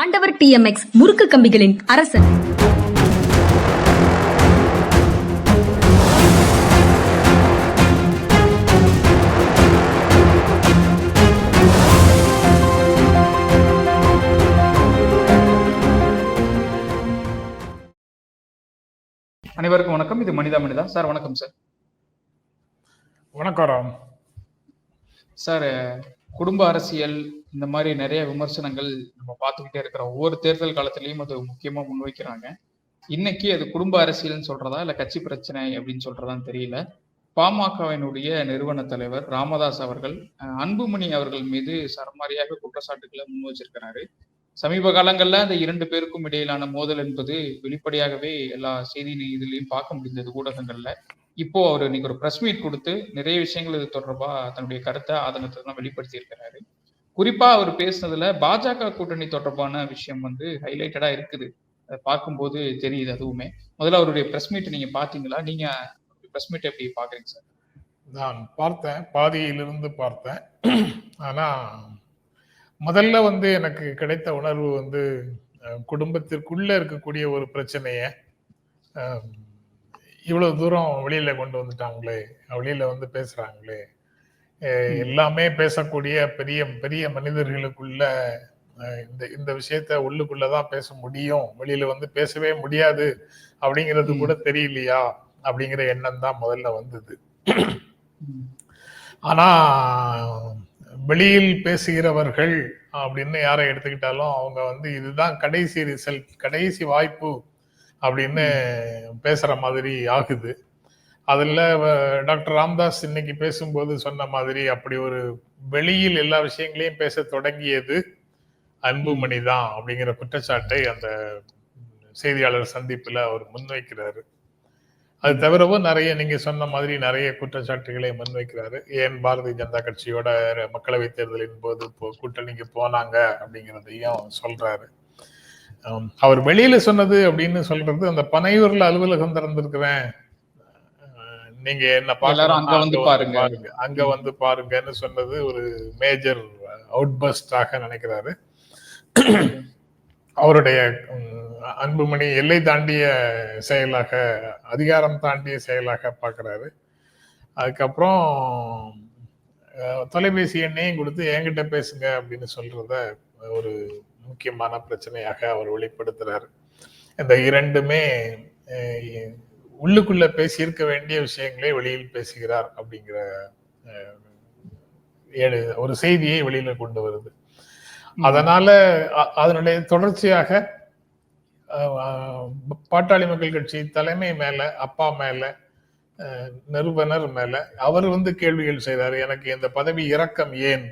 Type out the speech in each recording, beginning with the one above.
ஆண்டவர் டிஎம்எக்ஸ் முறுக்கு கம்பிகளின் அரசன். அனைவருக்கும் வணக்கம். இது மனிதா மனிதா. சார் வணக்கம் சார். வணக்கம் சார் குடும்ப அரசியல் இந்த மாதிரி நிறைய விமர்சனங்கள் நம்ம பார்த்துக்கிட்டே இருக்கிறோம். ஒவ்வொரு தேர்தல் காலத்திலையும் அது முக்கியமா முன்வைக்கிறாங்க இன்னைக்கு அது குடும்ப அரசியல்னு சொல்றதா இல்ல கட்சி பிரச்சனை அப்படின்னு சொல்றதான்னு தெரியல. பாமகவினுடைய நிறுவன தலைவர் ராமதாஸ் அவர்கள் அன்புமணி அவர்கள் மீது சரமாரியாக குற்றச்சாட்டுகளை முன் வச்சிருக்கிறாரு. சமீப காலங்கள்ல அந்த இரண்டு பேருக்கும் இடையிலான மோதல் என்பது வெளிப்படையாகவே எல்லா செய்தி இதுலயும் பார்க்க முடிந்தது. ஊடகங்கள்ல இப்போ அவர் இன்னைக்கு ஒரு பிரஸ் மீட் கொடுத்து நிறைய விஷயங்கள் இது தொடர்பா தன்னுடைய கருத்தை ஆதங்கத்தை தான் வெளிப்படுத்தி இருக்கிறாரு குறிப்பா அவர் பேசுனதுல பாஜக கூட்டணி தொடர்பான விஷயம் வந்து ஹைலைட்டடா இருக்குது. அதை பார்க்கும்போது தெரியுது அதுவுமே. முதல்ல அவருடைய பிரஸ் மீட் நீங்க பாத்தீங்களா நீங்க பிரஸ் மீட் எப்படி பாக்குறீங்க சார்? நான் பார்த்தேன் பாதியிலிருந்து பார்த்தேன். ஆனா முதல்ல வந்து எனக்கு கிடைத்த உணர்வு வந்து குடும்பத்திற்குள்ள இருக்கக்கூடிய ஒரு பிரச்சனைய இவ்வளவு தூரம் வெளியில கொண்டு வந்துட்டாங்களே வெளியில வந்து பேசுறாங்களே. எல்லாமே பேசக்கூடிய பெரிய பெரிய மனிதர்களுக்குள்ள இந்த இந்த விஷயத்த உள்ளுக்குள்ளதான் பேச முடியும். வெளியில வந்து பேசவே முடியாது. அப்படிங்கிறது. கூட தெரியலையா? அப்படிங்கிற எண்ணம் தான் முதல்ல வந்தது. ஆனா வெளியில் பேசுகிறவர்கள் அப்படின்னு யாரை எடுத்துக்கிட்டாலும் அவங்க வந்து இதுதான் கடைசி ரிசல்ட் கடைசி வாய்ப்பு அப்படின்னு பேசுற மாதிரி ஆகுது. அதுல டாக்டர் ராம்தாஸ் இன்னைக்கு பேசும்போது சொன்ன மாதிரி அப்படி ஒரு வெளியில் எல்லா விஷயங்களையும் பேச தொடங்கியது அன்புமணி தான் அப்படிங்கிற குற்றச்சாட்டை அந்த செய்தியாளர் சந்திப்புல அவர் முன்வைக்கிறாரு. அது தவிரவும் நிறைய நீங்க சொன்ன மாதிரி நிறைய குற்றச்சாட்டுகளை முன்வைக்கிறாரு. ஏன் பாரதிய ஜனதா கட்சியோட மக்களவை தேர்தலின் போது கூட்டணிக்கு போனாங்க அப்படிங்கிறதையும் சொல்றாரு. அவர் வெளியில சொன்னது அப்படின்னு சொல்றது அந்த பனையூர்ல அலுவலகம் திறந்திருக்கிறேன். நீங்க என்ன எல்லாரும் அங்க வந்து பாருங்க. அங்க வந்து பாருங்கன்னு சொன்னது ஒரு மேஜர் அவுட்பஸ்டாக நினைக்கிறாரு. அவருடைய அன்புமணி எல்லை தாண்டிய செயலாக அதிகாரம் தாண்டிய செயலாக பார்க்கறாரு. அதுக்கப்புறம் தொலைபேசி எண்ணையும் கொடுத்து என்கிட்ட பேசுங்க அப்படின்னு சொல்றத ஒரு முக்கியமான பிரச்சனையாக அவர் வெளிப்படுத்துறாரு. இந்த இரண்டுமே உள்ளுக்குள்ள பேசியிருக்க வேண்டிய விஷயங்களை வெளியில் பேசுகிறார் அப்படிங்கிற ஒரு செய்தியை வெளியில கொண்டு வருது. அதனால அதனுடைய தொடர்ச்சியாக பாட்டாளி மக்கள் கட்சி தலைமை மேல அப்பா மேல நிறுவனர் மேல அவர் வந்து கேள்விகள் செய்தார் எனக்கு இந்த பதவி இறக்கம் ஏன்?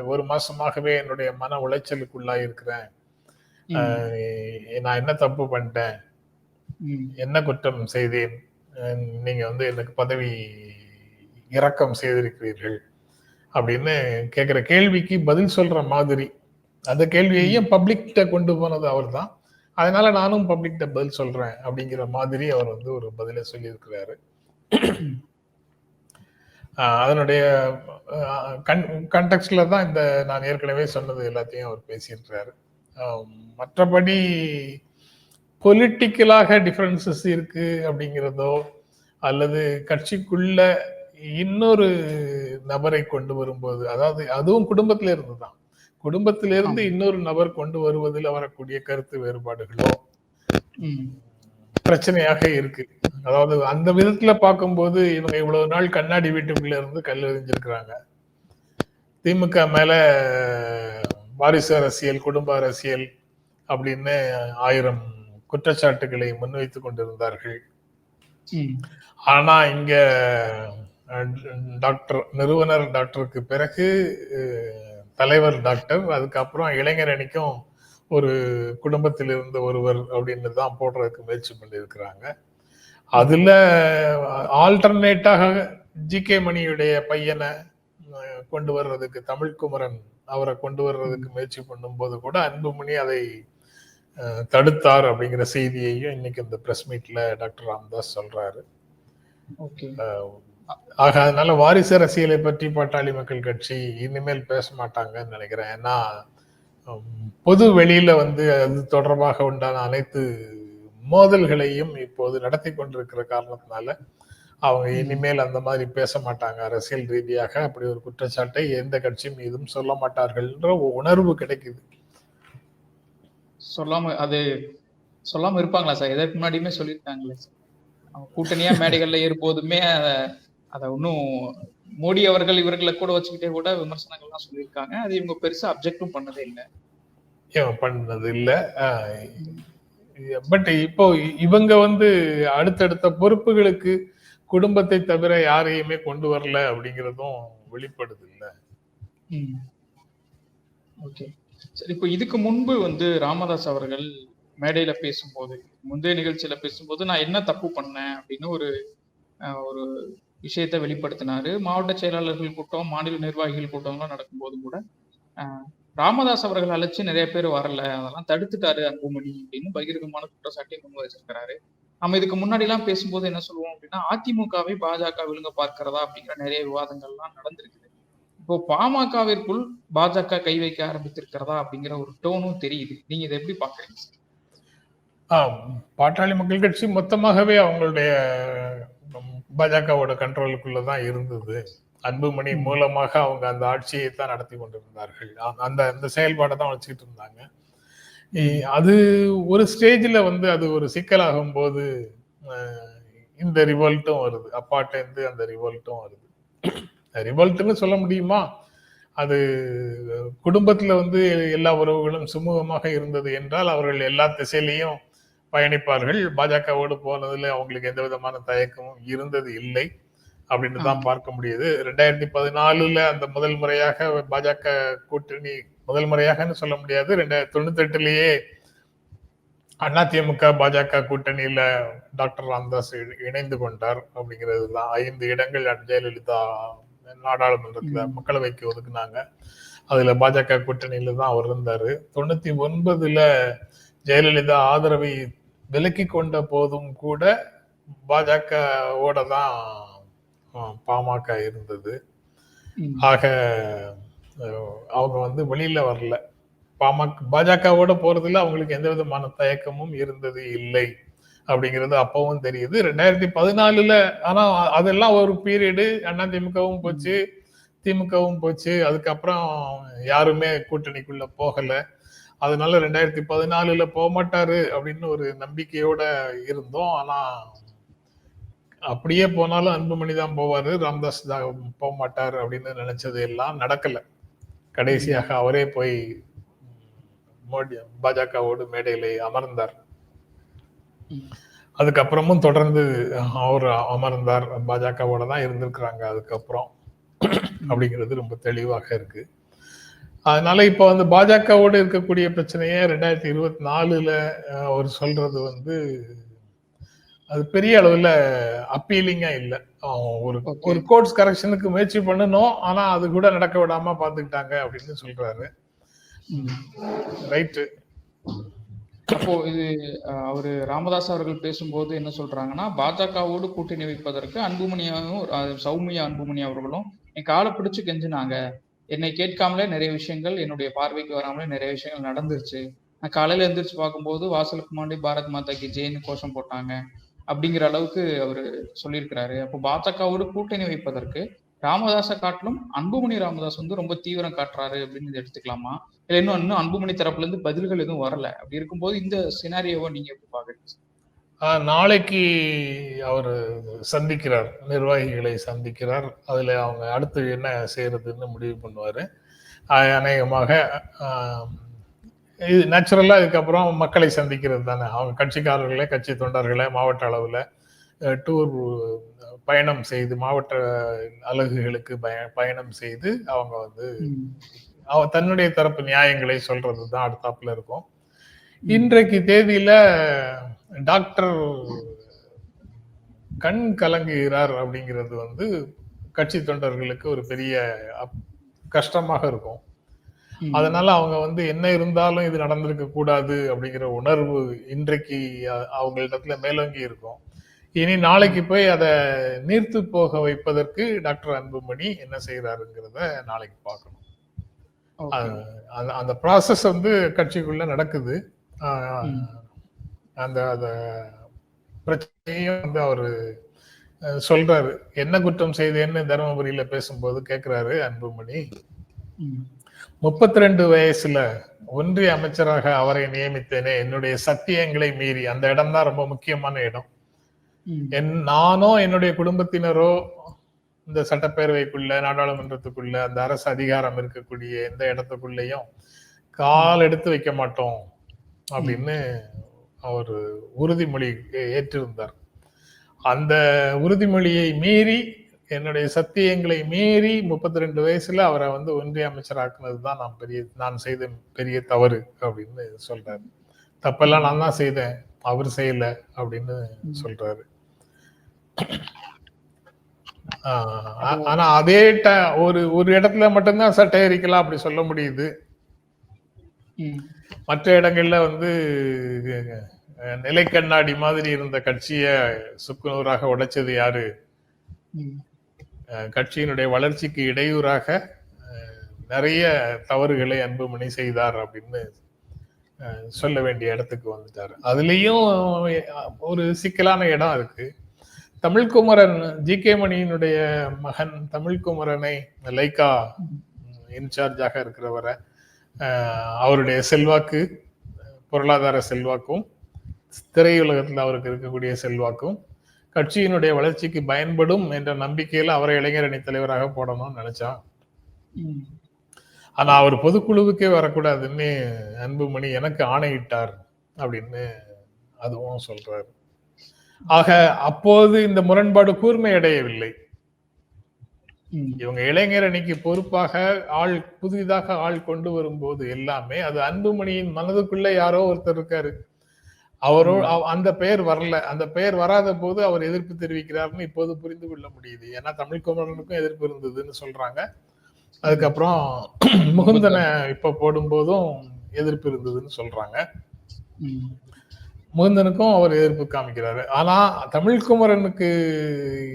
ஒரு மாசமாகவே என்னுடைய மன உளைச்சலுக்குள்ளா இருக்கிறேன். நான் என்ன தப்பு பண்ணிட்டேன். என்ன குற்றம் செய்தேன்? நீங்க வந்து எனக்கு பதவி இறக்கம் செய்திருக்கிறீர்கள் அப்படின்னு கேட்கிற கேள்விக்கு பதில் சொல்ற மாதிரி. அந்த கேள்வியையும் பப்ளிக்ட கொண்டு போனது அவர்தான். அதனால நானும் பப்ளிக்ட பதில் சொல்றேன் அப்படிங்கிற மாதிரி அவர் வந்து ஒரு பதிலை சொல்லியிருக்கிறாரு. அதனுடைய கண்டெக்ட்ல தான் இந்த நான் ஏற்கனவே சொன்னது எல்லாத்தையும் அவர் பேசியிருக்கிறாரு மற்றபடி பொலிட்டிக்கலாக டிஃபரன்சஸ் இருக்கு அப்படிங்கிறதோ அல்லது கட்சிக்குள்ள இன்னொரு நபரை கொண்டு வரும்போது அதாவது அதுவும் குடும்பத்தில இருந்து தான் குடும்பத்தில இருந்து ஆமா. இன்னொரு நபர் கொண்டு வருவதில் வரக்கூடிய கருத்து வேறுபாடுகளோ. பிரச்சனையாக இருக்கு. அதாவது அந்த விதத்துல பார்க்கும்போது இவங்க இவ்வளவு நாள் கண்ணாடி வீட்டுக்குள்ள இருந்து கல் எறிஞ்சிருக்கிறாங்க. திமுக மேல வாரிசு அரசியல் குடும்ப அரசியல் அப்படின்னு ஆயிரம் குற்றச்சாட்டுகளை முன்வைத்துக் கொண்டிருந்தார்கள். ஆனா இங்க டாக்டர் நிறுவனர் டாக்டருக்கு பிறகு தலைவர் டாக்டர் அதுக்கப்புறம் இளைஞர் அணிக்கும் ஒரு குடும்பத்தில் இருந்த ஒருவர் அப்படின்னு தான் போடுறதுக்கு முயற்சி பண்ணியிருக்கிறாங்க. அதுல ஆல்டர்னேட்டாக ஜி கே மணியுடைய பையனை கொண்டு வர்றதுக்கு தமிழ்குமரன் அவரை கொண்டு வர்றதுக்கு முயற்சி பண்ணும்போது கூட அன்புமணி அதை தடுத்தார் அப்படிங்கிற செய்தியையும் இன்னைக்கு இந்த பிரஸ் மீட்ல டாக்டர் ராமதாஸ் சொல்றாரு. ஓகே. ஆக அதனால வாரிசு அரசியலை பற்றி பாட்டாளி மக்கள் கட்சி இனிமேல் பேச மாட்டாங்கன்னு நினைக்கிறேன். ஏன்னா பொது வெளியில வந்து அது தொடர்பாக உண்டான அனைத்து மோதல்களையும் இப்போது நடத்தி கொண்டிருக்கிற காரணத்தினால அவங்க இனிமேல் அந்த மாதிரி பேச மாட்டாங்க. அரசியல் ரீதியாக அப்படி ஒரு குற்றச்சாட்டை எந்த கட்சி மீதும் சொல்ல மாட்டார்கள்ன்ற உணர்வு கிடைக்குது. சொல்லாம அது சொல்லாம இருப்பாங்களா சார்? இதற்கு முன்னாடியுமே சொல்லியிருக்காங்களே சார். அவங்க கூட்டணியா மேடைகள்ல ஏறும்போதுமே அத- அதை இன்னும் மோடி அவர்கள் இவர்களை கூட வச்சுக்கிட்டே கூட விமர்சனங்கள்லாம் சொல்லியிருக்காங்க. அது இவங்க பெருசா அப்ஜெக்டும் பண்ணதே இல்லை. பண்ணது இல்ல? பட் இப்போ இவங்க வந்து அடுத்தடுத்த பொறுப்புகளுக்கு குடும்பத்தை தவிர யாரையுமே கொண்டு வரல அப்படிங்கிறதும் வெளிப்படுது இல்ல. ஓகே. சரி இப்போ இதுக்கு முன்பு வந்து ராமதாஸ் அவர்கள் மேடையில பேசும்போது முந்தைய நிகழ்ச்சியில பேசும்போது நான் என்ன தப்பு பண்ணேன் அப்படின்னு ஒரு ஒரு விஷயத்தை வெளிப்படுத்தினாரு. மாவட்ட செயலாளர்கள் கூட்டம் மாநில நிர்வாகிகள் கூட்டம்லாம் நடக்கும்போது கூட ராமதாஸ் அவர்கள் அழைச்சு நிறைய பேர் வரல. அதெல்லாம் தடுத்துட்டாரு அன்புமணி அப்படின்னு பகிரங்கமான குற்றச்சாட்டை முன் வச்சிருக்கிறாரு. நம்ம இதுக்கு முன்னாடி எல்லாம் பேசும்போது என்ன சொல்லுவோம் அப்படின்னா அதிமுகவை பாஜக விழுங்க பார்க்கிறதா அப்படிங்கிற நிறைய விவாதங்கள்லாம் நடந்திருக்குது. இப்போ பாமகவிற்குள் பாஜக கை வைக்க ஆரம்பித்திருக்கிறதா அப்படிங்கிற ஒரு டோனும் தெரியுது. நீங்க இதை எப்படி பாக்குறீங்க பாட்டாளி மக்கள் கட்சி மொத்தமாகவே அவங்களுடைய பாஜகவோட கண்ட்ரோலுக்குள்ள தான் இருந்தது. அன்புமணி. மூலமாக அவங்க அந்த ஆட்சியை தான் நடத்தி கொண்டிருந்தார்கள். அந்த அந்த செயல்பாடை தான் வச்சுக்கிட்டு இருந்தாங்க. அது ஒரு ஸ்டேஜ்ல வந்து அது ஒரு சிக்கலாகும் போது இந்த ரிவோல்ட்டும் வருது. அப்பாட்ட இருந்து அந்த ரிவோல்ட்டும் வருது. ரிவோல்ட்னு சொல்ல முடியுமா? அது குடும்பத்துல வந்து எல்லா உறவுகளும் சுமூகமாக இருந்தது என்றால் அவர்கள் எல்லா திசையிலையும் பயணிப்பார்கள். பாஜகவோடு போனதுல அவங்களுக்கு எந்த விதமான தயக்கமும் இருந்தது இல்லை அப்படின்னு தான் பார்க்க முடியுது. ரெண்டாயிரத்தி பதினாலுல அந்த முதல் முறையாக பாஜக கூட்டணி முதல் முறையாகன்னு சொல்ல முடியாது. ரெண்டாயிரத்தி தொண்ணூத்தி எட்டுலயே அதிமுக பாஜக கூட்டணியில டாக்டர் ராமதாஸ் இணைந்து கொண்டார் அப்படிங்கிறது தான். ஐந்து இடங்கள் ஜெயலலிதா நாடாளுமன்றத்துல. மக்களவைக்கு ஒதுக்குனாங்க. அதுல பாஜக கூட்டணியில தான் அவர் இருந்தாரு. தொண்ணூத்தி ஒன்பதுல ஜெயலலிதா ஆதரவை விலக்கி கொண்ட போதும் கூட பாஜகவோட தான் பாமக இருந்தது. ஆக அவங்க வந்து வெளியில வரல. பாமக பாஜகவோட போறதுல அவங்களுக்கு எந்த விதமான தயக்கமும் இருந்தது இல்லை அப்படிங்கிறது அப்பவும் தெரியுது. ரெண்டாயிரத்தி பதினாலுல ஆனா அதெல்லாம் ஒரு பீரியடு. அதிமுகவும் போச்சு திமுகவும் போச்சு. அதுக்கப்புறம் யாருமே கூட்டணிக்குள்ள போகல. அதனால ரெண்டாயிரத்தி பதினாலுல போக மாட்டாரு அப்படின்னு ஒரு நம்பிக்கையோட இருந்தோம். ஆனா அப்படியே போனாலும் அன்புமணி தான் போவாரு. ராம்தாஸ் தான் போக மாட்டார் அப்படின்னு நினைச்சது எல்லாம் நடக்கல. கடைசியாக அவரே போய் மோடி பாஜகவோடு மேடையில அமர்ந்தார். அதுக்கப்புறமும் தொடர்ந்து அவர் அமர்ந்தார். பாஜகவோட தான் இருந்திருக்கிறாங்க. அதுக்கப்புறம் அப்படிங்கிறது ரொம்ப தெளிவாக இருக்கு. அதனால இப்ப வந்து பாஜகவோடு இருக்கக்கூடிய பிரச்சனையே ரெண்டாயிரத்தி இருபத்தி நாலுல அவர் சொல்றது வந்து அது பெரிய அளவுல அப்பீலிங்கா இல்ல. ஒரு. ஒரு கோர்ட்ஸ் கரெக்ஷனுக்கு முயற்சி பண்ணணும். ஆனா அது கூட நடக்க விடாம பாத்துக்கிட்டாங்க அப்படின்னு சொல்றாரு. ரைட்டு அப்போ இது அவரு ராமதாஸ் அவர்கள் பேசும்போது என்ன சொல்றாங்கன்னா பாஜகவோடு கூட்டணி வைப்பதற்கு அன்புமணியாவும் சௌமியா அன்புமணி அவர்களும் என் காலை பிடிச்சு கெஞ்சினாங்க. என்னை கேட்காமலே நிறைய விஷயங்கள் என்னுடைய பார்வைக்கு வராமலே நிறைய விஷயங்கள் நடந்துருச்சு. நான் காலையில எந்திரிச்சு பார்க்கும்போது வாசலுக்கு முன்னாடி பாரத் மாதாக்கு ஜெயின்னு கோஷம் போட்டாங்க அப்படிங்கிற அளவுக்கு அவர் சொல்லியிருக்கிறாரு. அப்போ பாஜகவோடு கூட்டணி வைப்பதற்கு ராமதாஸை காட்டிலும் அன்புமணி ராமதாஸ் வந்து ரொம்ப தீவிரம் காட்டுறாரு அப்படின்னு இதை எடுத்துக்கலாமா? இல்லை இன்னும் இன்னும் அன்புமணி தரப்புல இருந்து பதில்கள் எதுவும் வரல? அப்படி இருக்கும்போது இந்த சினாரியோவை நீங்க எப்படி பாக்குறீங்க நாளைக்கு அவர் சந்திக்கிறார் நிர்வாகிகளை சந்திக்கிறார். அதுல அவங்க அடுத்து என்ன செய்யறதுன்னு முடிவு பண்ணுவாரு. அநேகமாக இது நேச்சுரலா இதுக்கப்புறம் மக்களை சந்திக்கிறது தானே. அவங்க கட்சிக்காரர்களை கட்சி தொண்டர்களை மாவட்ட அளவுல டூர் பயணம் செய்து மாவட்ட அலகுகளுக்கு பய- பயணம் செய்து அவங்க வந்து அவ தன்னுடைய தரப்பு நியாயங்களை சொல்றது தான் அடுத்தாப்புல இருக்கும். இன்றைக்கு தேதியில டாக்டர் கண் கலங்குகிறார் அப்படிங்கிறது வந்து கட்சி தொண்டர்களுக்கு ஒரு பெரிய கஷ்டமாக இருக்கும். அதனால அவங்க வந்து என்ன இருந்தாலும் இது நடந்திருக்க கூடாது அப்படிங்கிற உணர்வு இன்றைக்கு அவங்களிடத்துல மேலோங்கி இருக்கும் இனி நாளைக்கு போய் அதை நீர்த்து போக வைப்பதற்கு டாக்டர் அன்புமணி என்ன செய்யறாருங்கிறத நாளைக்கு பார்க்கணும் அந்த ப்ராசஸ் வந்து கட்சிக்குள்ள நடக்குது. அந்த அந்த பிரச்சனையும் வந்து அவரு சொல்றாரு. என்ன குற்றம் செய்தேன்னு தருமபுரியில பேசும்போது கேக்குறாரு அன்புமணி. முப்பத்தி ரெண்டு வயசுல ஒன்றிய அமைச்சராக அவரை நியமித்தேனே என்னுடைய சத்தியங்களை மீறி. அந்த இடம் தான் ரொம்ப முக்கியமான இடம். என் நானோ என்னுடைய குடும்பத்தினரோ இந்த சட்டப்பேரவைக்குள்ள நாடாளுமன்றத்துக்குள்ள அந்த அரசு அதிகாரம் இருக்கக்கூடிய எந்த இடத்துக்குள்ளேயும் கால் எடுத்து வைக்க மாட்டோம். அப்படின்னு அவர் உறுதிமொழி ஏற்றிருந்தார். அந்த உறுதிமொழியை மீறி என்னுடைய சத்தியங்களை மீறி முப்பத்தி ரெண்டு வயசுல அவரை வந்து ஒன்றிய அமைச்சராக்குனது தான் நான் பெரிய நான் செய்த பெரிய தவறு அப்படின்னு சொல்றாரு. தப்பெல்லாம் நான் தான் செய்தேன் அவர் செய்யல அப்படின்னு சொல்றாரு. ஆனா அதே ட- ஒரு ஒரு இடத்துல மட்டும்தான் சட்டை எரிக்கலாம் அப்படி சொல்ல முடியுது. மற்ற இடங்கள்ல வந்து நிலை கண்ணாடி மாதிரி இருந்த கட்சியை சுக்குநூறாக உடைச்சது யாரு? கட்சியினுடைய வளர்ச்சிக்கு இடையூறாக நிறைய தவறுகளை அன்புமணி செய்தார் அப்படின்னு சொல்ல வேண்டிய இடத்துக்கு வந்துட்டார். அதுலேயும் ஒரு சிக்கலான இடம் இருக்கு. தமிழ்குமரன் ஜி கே மணியினுடைய மகன் தமிழ்குமரனை லைக்கா இன்சார்ஜாக இருக்கிறவரை அவருடைய செல்வாக்கு பொருளாதார செல்வாக்கும் திரையுலகத்தில் அவருக்கு இருக்கக்கூடிய செல்வாக்கும் கட்சியினுடைய வளர்ச்சிக்கு பயன்படும் என்ற நம்பிக்கையில அவரை இளைஞர் அணி தலைவராக போடணும்னு நினைச்சான். ஆனா அவர் பொதுக்குழுவுக்கே வரக்கூடாதுன்னு அன்புமணி எனக்கு ஆணையிட்டார் அப்படின்னு அதுவும் சொல்றாரு. ஆக அப்போது இந்த முரண்பாடு கூர்மை அடையவில்லை. இவங்க இளைஞர் அணிக்கு பொறுப்பாக ஆள் புதிதாக ஆள் கொண்டு வரும்போது எல்லாமே அது அன்புமணியின் மனதுக்குள்ள யாரோ ஒருத்தர் இருக்காரு. அவரோ அவ- அந்த பெயர் வரல. அந்த பெயர் வராத போது அவர் எதிர்ப்பு தெரிவிக்கிறாருன்னு இப்போது புரிந்து கொள்ள முடியுது. ஏன்னா தமிழ் குமரனுக்கும் எதிர்ப்பு இருந்ததுன்னு சொல்றாங்க. அதுக்கப்புறம் முகுந்தனை இப்ப போடும்போதும் எதிர்ப்பு இருந்ததுன்னு சொல்றாங்க. முகுந்தனுக்கும் அவர் எதிர்ப்பு காமிக்கிறாரு. ஆனா தமிழ்குமரனுக்கு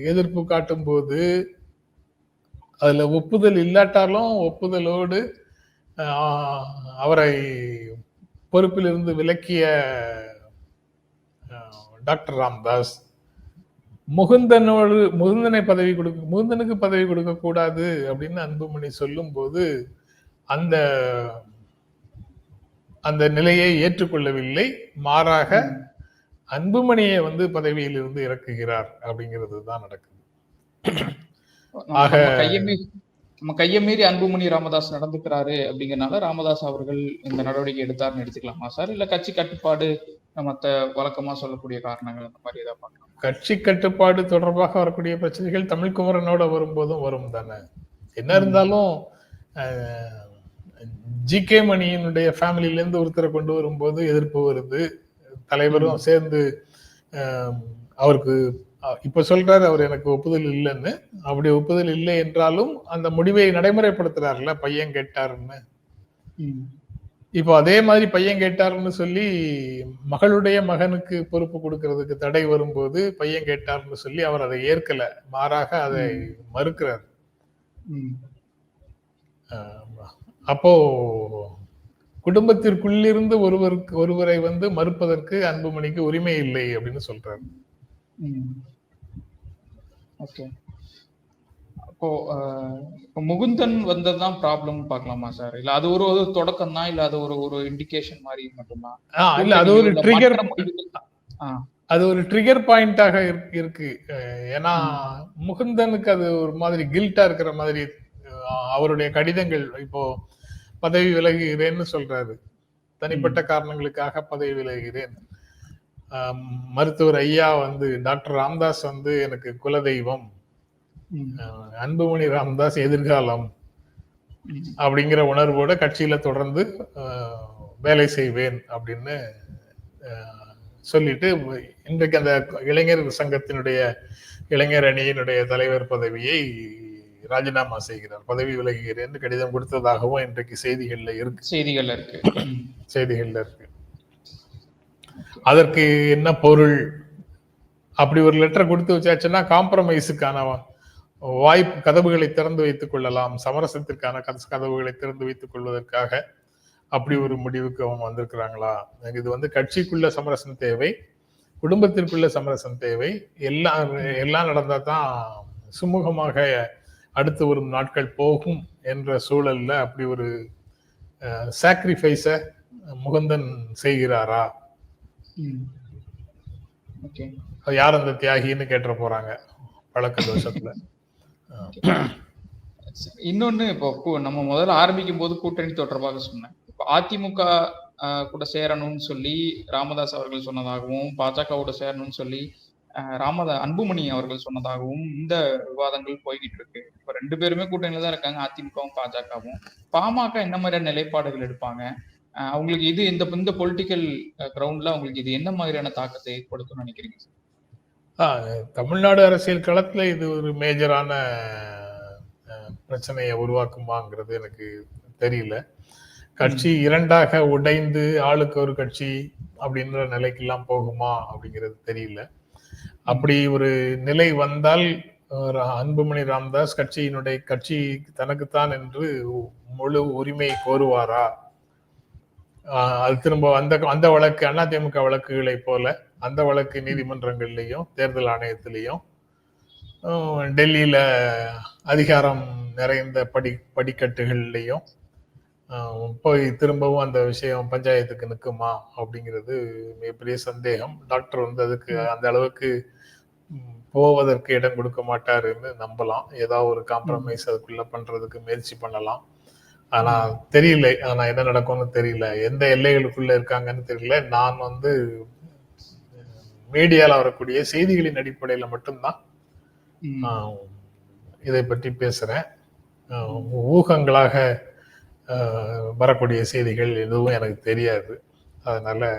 எதிர்ப்பு காட்டும் போது அதுல ஒப்புதல் இல்லாட்டாலும் ஒப்புதலோடு அவரை பொறுப்பிலிருந்து விலக்கிய டாக்டர் ராம்தாஸ் முகுந்தனோடு முகுந்தனை பதவி கொடுக்க முகுந்தனுக்கு பதவி கொடுக்கக்கூடாது அப்படின்னு அன்புமணி சொல்லும்போது அந்த அந்த நிலையை ஏற்றுக்கொள்ளவில்லை. மாறாக அன்புமணியை வந்து பதவியிலிருந்து இறக்குகிறார் அப்படிங்கிறது தான் நடக்குது. நம்ம கையை மீறி அன்புமணி ராமதாஸ் நடந்துக்கிறாரு அப்படிங்கறனால ராமதாஸ் அவர்கள் இந்த நடவடிக்கை எடுத்தாருன்னு எடுத்துக்கலாமா சார்? இல்ல கட்சி கட்டுப்பாடு மத்த வழக்கமா சொல்லக்கூடிய காரணங்கள் அந்த மாதிரி ஏதாவது பார்க்கலாம்? கட்சி கட்டுப்பாடு தொடர்பாக வரக்கூடிய பிரச்சனைகள் தமிழ்குமரனோட வரும்போதும் வரும் தானே. என்ன இருந்தாலும் ஜி கே மணியினுடைய ஃபேமிலில இருந்து ஒருத்தரை கொண்டு வரும்போது எதிர்ப்பு வருது. தலைவரும் சேர்ந்து அவருக்கு இப்ப சொல்றாரு அவர் எனக்கு ஒப்புதல் இல்லைன்னு. அப்படி ஒப்புதல் இல்லை என்றாலும் அந்த முடிவை நடைமுறைப்படுத்துறாருல பையன் கேட்டாருன்னு. இப்போ அதே மாதிரி பையன் கேட்டாருன்னு சொல்லி மகளுடைய மகனுக்கு பொறுப்பு கொடுக்கறதுக்கு தடை வரும்போது பையன் கேட்டாருன்னு சொல்லி அவர் அதை ஏற்கல. மாறாக அதை மறுக்கிறார். அப்போ குடும்பத்திற்குள்ளிருந்து ஒருவருக்கு ஒருவரை வந்து மறுப்பதற்கு அன்புமணிக்கு உரிமை இல்லை அப்படின்னு சொல்றாரு. ஓகே அப்போ இப்போ முகுந்தன் வந்ததுதான் ப்ராப்ளம் பார்க்கலாமா சார் இல்ல அது ஒரு ஒரு தொடக்கம் தான் இல்ல அது ஒரு ஒரு இண்டிகேஷன் மாதிரி மட்டும்தான் ஆஹ் இல்ல அது ஒரு ட்ரிகர் அது ஒரு ட்ரிகர் பாயிண்டாக இருக்கு ஏன்னா முகுந்தனுக்கு அது ஒரு மாதிரி கில்ட்டா இருக்கிற மாதிரி அவருடைய கடிதங்கள் இப்போ பதவி விலகுகிறேன்னு சொல்றாரு தனிப்பட்ட காரணங்களுக்காக பதவி விலகுகிறேன் மருத்துவர் ஐயா வந்து டாக்டர் ராம்தாஸ் வந்து எனக்கு குலதெய்வம். அன்புமணி ராம்தாஸ் எதிர்காலம் அப்படிங்கிற உணர்வோட கட்சியில தொடர்ந்து வேலை செய்வேன் அப்படின்னு சொல்லிட்டு இன்றைக்கு அந்த இளைஞர் சங்கத்தினுடைய இளைஞர் அணியினுடைய தலைவர் பதவியை ராஜினாமா செய்கிறார். பதவி விலகுகிறேன் கடிதம் கொடுத்ததாகவும் இன்றைக்கு செய்திகள்ல இருக்கு. செய்திகள்ல இருக்கு. செய்திகள்ல இருக்கு. அதற்கு என்ன பொருள்? அப்படி ஒரு லெட்டர் கொடுத்து வச்சாச்சுன்னா காம்ப்ரமைஸுக்கான வாய்ப்பு கதவுகளை திறந்து வைத்துக் கொள்ளலாம். சமரசத்திற்கான கத- கதவுகளை திறந்து வைத்துக் கொள்வதற்காக அப்படி ஒரு முடிவுக்கு அவங்க வந்திருக்கிறாங்களா? இது வந்து கட்சிக்குள்ள சமரசம் தேவை குடும்பத்திற்குள்ள சமரசம் தேவை. எல்லாம் எல்லாம் நடந்தா தான் சுமூகமாக அடுத்து வரும் நாட்கள் போகும் என்ற சூழல்ல அப்படி ஒரு சாக்ரிஃபைஸை முகந்தன் செய்கிறாரா? யார் அந்த தியாகின்னு கேட்டுற போறாங்க. பழக்க தோஷத்துல. இன்னொன்னு இப்போ நம்ம முதல்ல ஆரம்பிக்கும் போது கூட்டணி தொடர்பாக சொன்னேன். இப்போ அதிமுக கூட சேரணும்னு சொல்லி ராமதாஸ் அவர்கள் சொன்னதாகவும் பாஜகவோட சேரணும்னு சொல்லி ராமதா அன்புமணி அவர்கள் சொன்னதாகவும் இந்த விவாதங்கள் போய்கிட்டு இருக்கு. இப்போ ரெண்டு பேருமே கூட்டணியில தான் இருக்காங்க அதிமுகவும் பாஜகவும். பாமக என்ன மாதிரியான நிலைப்பாடுகள் எடுப்பாங்க? அவங்களுக்கு இது இந்த இந்த பொலிட்டிக்கல் கிரவுண்ட்ல அவங்களுக்கு இது என்ன மாதிரியான தாக்கத்தை ஏற்படுத்தும்னு நினைக்கிறீங்க தமிழ்நாடு அரசியல் களத்துல இது ஒரு மேஜரான பிரச்சனையை உருவாக்குமாங்கிறது எனக்கு தெரியல. கட்சி இரண்டாக உடைந்து ஆளுக்கு ஒரு கட்சி அப்படின்ற நிலைக்கெல்லாம் போகுமா அப்படிங்கிறது தெரியல. அப்படி ஒரு நிலை வந்தால் அன்புமணி ராமதாஸ் கட்சியினுடைய கட்சி தனக்குத்தான் என்று முழு உரிமை கோருவாரா? அது திரும்ப அந்த அந்த வழக்கு அதிமுக வழக்குகளைப் போல அந்த வழக்கு நீதிமன்றங்கள்லயும் தேர்தல் ஆணையத்திலையும் டெல்லியில அதிகாரம் நிறைந்த படி படிக்கட்டுகள்லையும் போய் திரும்பவும் அந்த விஷயம் பஞ்சாயத்துக்கு நிற்குமா அப்படிங்கிறது மிகப்பெரிய சந்தேகம். டாக்டர் வந்து அதுக்கு அந்த அளவுக்கு போவதற்கு இடம் கொடுக்க மாட்டாருன்னு நம்பலாம். ஏதாவது ஒரு காம்ப்ரமைஸ் அதுக்குள்ள பண்றதுக்கு முயற்சி பண்ணலாம். ஆனா தெரியல. ஆனா என்ன நடக்கும்னு தெரியல. எந்த எல்லைகளுக்குள்ள இருக்காங்கன்னு தெரியல. நான் வந்து மீடியால வரக்கூடிய செய்திகளின் அடிப்படையில மட்டும்தான் இதை பற்றி பேசுறேன். ஊகங்களாக வரக்கூடிய செய்திகள் எதுவும் எனக்கு தெரியாது. அதனால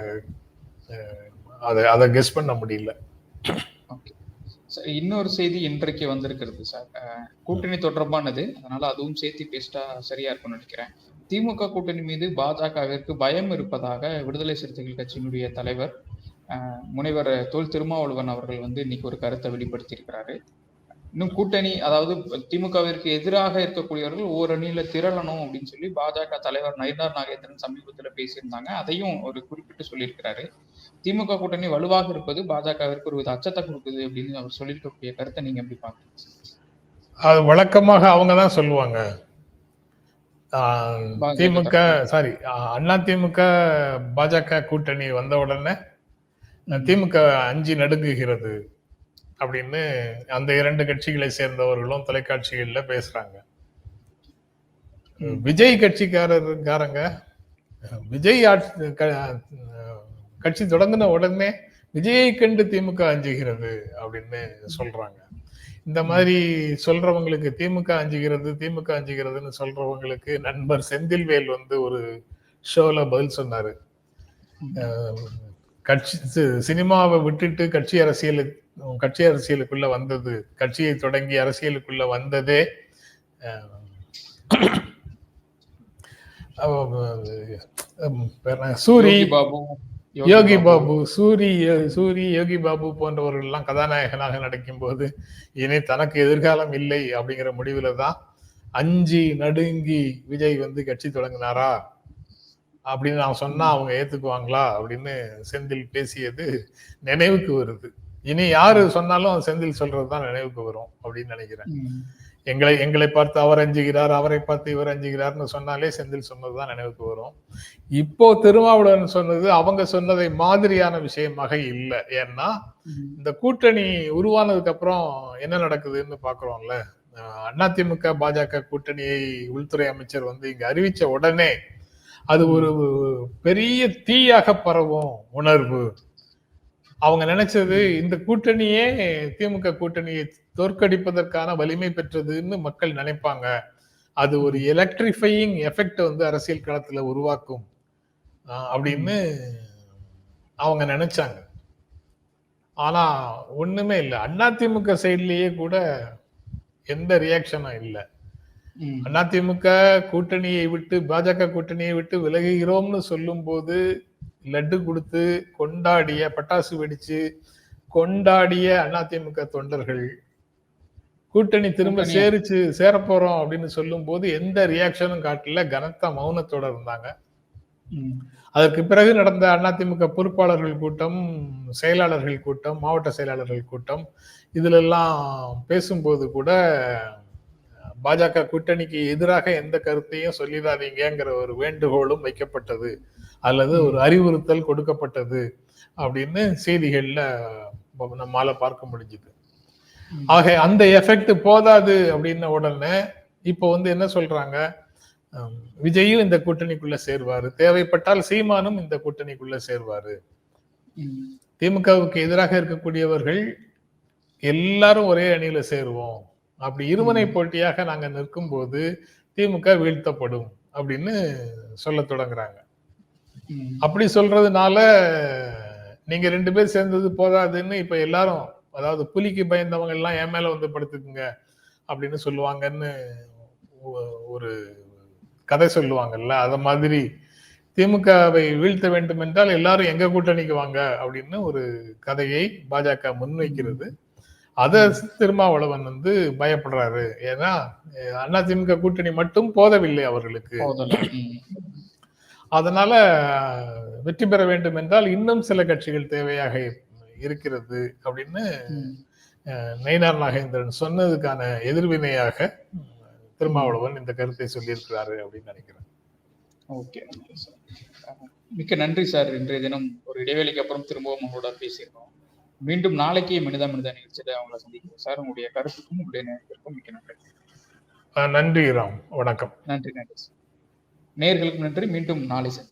அதை அதை கெஸ் பண்ண முடியல. இன்னொரு செய்தி இன்றைக்கு வந்திருக்கிறது சார் கூட்டணி தொடர்பானது. அதனால அதுவும் சேர்த்து பேசிட்டா சரியா இருக்கும்னு நினைக்கிறேன். திமுக கூட்டணி மீது பாஜகவிற்கு பயம் இருப்பதாக விடுதலை சிறுத்தைகள் கட்சியினுடைய தலைவர் முனைவர் தொல் திருமாவளவன் அவர்கள் வந்து இன்னைக்கு ஒரு கருத்தை வெளிப்படுத்தியிருக்கிறாரு. இன்னும் கூட்டணி அதாவது திமுகவிற்கு எதிராக இருக்கக்கூடியவர்கள் ஓரணியில திரளணும் அப்படின்னு சொல்லி பாஜக தலைவர் நயினார் நாகேந்திரன் சமீபத்துல பேசியிருந்தாங்க. அதையும் ஒரு குறிப்பிட்டு சொல்லியிருக்கிறாரு. திமுக கூட்டணி வலுவாக இருப்பது பாஜகவிற்கு ஒரு வித அச்சத்தை கொடுக்குது அப்படின்னு அவர் சொல்லியிருக்கக்கூடிய கருத்தை நீங்க எப்படி பாக்குறீங்க அது வழக்கமாக அவங்க தான் சொல்லுவாங்க. திமுக சாரி அண்ணா திமுக பாஜக கூட்டணி வந்த உடனே திமுக அஞ்சு நடுங்குகிறது. அப்படின்னு அந்த இரண்டு கட்சிகளை சேர்ந்தவர்களும் தொலைக்காட்சிகள்ல பேசுறாங்க. விஜய் கட்சிக்காரருக்காரங்க விஜய் ஆட்சி கட்சி தொடங்கின உடனே விஜயை கண்டு திமுக அஞ்சுகிறது அப்படின்னு சொல்றாங்க. இந்த மாதிரி சொல்றவங்களுக்கு திமுக அஞ்சுகிறது திமுக அஞ்சுகிறதுன்னு சொல்றவங்களுக்கு நண்பர் செந்தில்வேல் வந்து ஒரு ஷோல பதில் சொன்னாரு. கட்சி சினிமாவை விட்டுட்டு கட்சி அரசியலு கட்சி அரசியலுக்குள்ள வந்தது கட்சியை தொடங்கி அரசியலுக்குள்ள வந்ததே? சூரி பாபு யோகி பாபு. சூரி சூரி யோகி பாபு போன்றவர்கள் எல்லாம் கதாநாயகனாக நடிக்கும்போது இனி தனக்கு எதிர்காலம் இல்லை அப்படிங்கிற முடிவுல தான் அஞ்சு நடுங்கி விஜய் வந்து கட்சி தொடங்கினாரா? அப்படின்னு நான் சொன்னா அவங்க ஏத்துக்குவாங்களா? அப்படின்னு செந்தில் பேசியது நினைவுக்கு வருது. இனி யாரு சொன்னாலும் செந்தில் சொல்றதுதான் நினைவுக்கு வரும் அப்படின்னு நினைக்கிறேன். எங்களை எங்களை பார்த்து அவர் அஞ்சுகிறார் அவரை பார்த்து இவர் அஞ்சுகிறார்னு சொன்னாலே செந்தில் சொன்னதுதான் நினைவுக்கு வரும். இப்போ திருமாவளவன் சொன்னது அவங்க சொன்னதை மாதிரியான விஷயமாக இல்லை. ஏன்னா இந்த கூட்டணி உருவானதுக்கு அப்புறம் என்ன நடக்குதுன்னு பாக்குறோம்ல. அதிமுக பாஜக கூட்டணியை உள்துறை அமைச்சர் வந்து இங்க அறிவிச்ச உடனே அது ஒரு பெரிய தீயாக பரவும் உணர்வு. அவங்க நினைச்சது இந்த கூட்டணியே திமுக கூட்டணியை தோற்கடிப்பதற்கான வலிமை பெற்றதுன்னு மக்கள் நினைப்பாங்க. அது ஒரு எலக்ட்ரிஃபையிங் எஃபெக்ட் வந்து அரசியல் களத்துல உருவாக்கும். அப்படின்னு அவங்க நினைச்சாங்க. ஆனா ஒண்ணுமே இல்லை. அதிமுக சைட்லயே கூட எந்த ரியாக்ஷனும் இல்லை. அதிமுக கூட்டணியை விட்டு பாஜக கூட்டணியை விட்டு விலகுகிறோம்னு சொல்லும்போது லட்டு கொடுத்து கொண்டாடிய பட்டாசு வெடிச்சு கொண்டாடிய அதிமுக தொண்டர்கள். கூட்டணி திரும்ப சேரிச்சு சேரப்போறோம் அப்படின்னு சொல்லும் போது எந்த ரியாக்ஷனும் காட்டல. கனத்த மௌனத்தோட இருந்தாங்க. அதற்கு பிறகு நடந்த அதிமுக பொறுப்பாளர்கள் கூட்டம் செயலாளர்கள் கூட்டம் மாவட்ட செயலாளர்கள் கூட்டம் இதுல எல்லாம் பேசும்போது கூட பாஜக கூட்டணிக்கு எதிராக எந்த கருத்தையும் சொல்லிடாதீங்கிற ஒரு வேண்டுகோளும் வைக்கப்பட்டது. அல்லது ஒரு அறிவுறுத்தல் கொடுக்கப்பட்டது அப்படின்னு செய்திகள்ல நம்மால பார்க்க முடிஞ்சுது. ஆக அந்த எஃபெக்ட் போதாது அப்படின்ன உடனே இப்போ வந்து என்ன சொல்றாங்க? விஜயும் இந்த கூட்டணிக்குள்ள சேருவாரு. தேவைப்பட்டால் சீமானும் இந்த கூட்டணிக்குள்ள சேருவாரு. திமுகவுக்கு எதிராக இருக்கக்கூடியவர்கள் எல்லாரும் ஒரே அணியில சேருவோம். அப்படி இருமுனை போட்டியாக நாங்க நிற்கும் போது திமுக வீழ்த்தப்படும் அப்படின்னு சொல்ல தொடங்குறாங்க. அப்படி சொல்றதுனால நீங்க ரெண்டு பேர் சேர்ந்தது போதாதுன்னு இப்ப எல்லாரும் அதாவது புலிக்கு பயந்தவங்க எல்லாம் என் மேல வந்து படுத்துக்குங்க அப்படின்னு சொல்லுவாங்கன்னு ஒரு கதை சொல்லுவாங்கல்ல அத மாதிரி திமுகவை வீழ்த்த வேண்டும் என்றால் எல்லாரும் எங்க கூட்டணிக்கு வாங்க அப்படின்னு ஒரு கதையை பாஜக முன்வைக்கிறது. அத திருமாவளவன் வந்து பயப்படுறாரு. ஏன்னா அண்ணா திமுக கூட்டணி மட்டும் போதவில்லை அவர்களுக்கு. அதனால வெற்றி பெற வேண்டும் என்றால் இன்னும் சில கட்சிகள் தேவையாக இருக்கிறது அப்படின்னு நயினார் நாகேந்திரன் சொன்னதுக்கான எதிர்வினையாக திருமாவளவன் இந்த கருத்தை சொல்லியிருக்கிறாரு அப்படின்னு நினைக்கிறேன். ஓகே மிக்க நன்றி சார். இன்றைய தினம் ஒரு இடைவேளைக்கு அப்புறம் திரும்பவும் உங்களோட பேசியிருக்கோம். மீண்டும் நாளைக்கு மனிதா மனிதா நிகழ்ச்சியில அவங்கள சந்திக்கிறோம். சார் உங்களுடைய கருத்துக்கும் உங்களுடைய நேரத்திற்கும் மிக்க நன்றி. நன்றி ராம். வணக்கம். நன்றி நன்றி சார். நேர்களுக்கு நன்றி. மீண்டும் நாளை சார்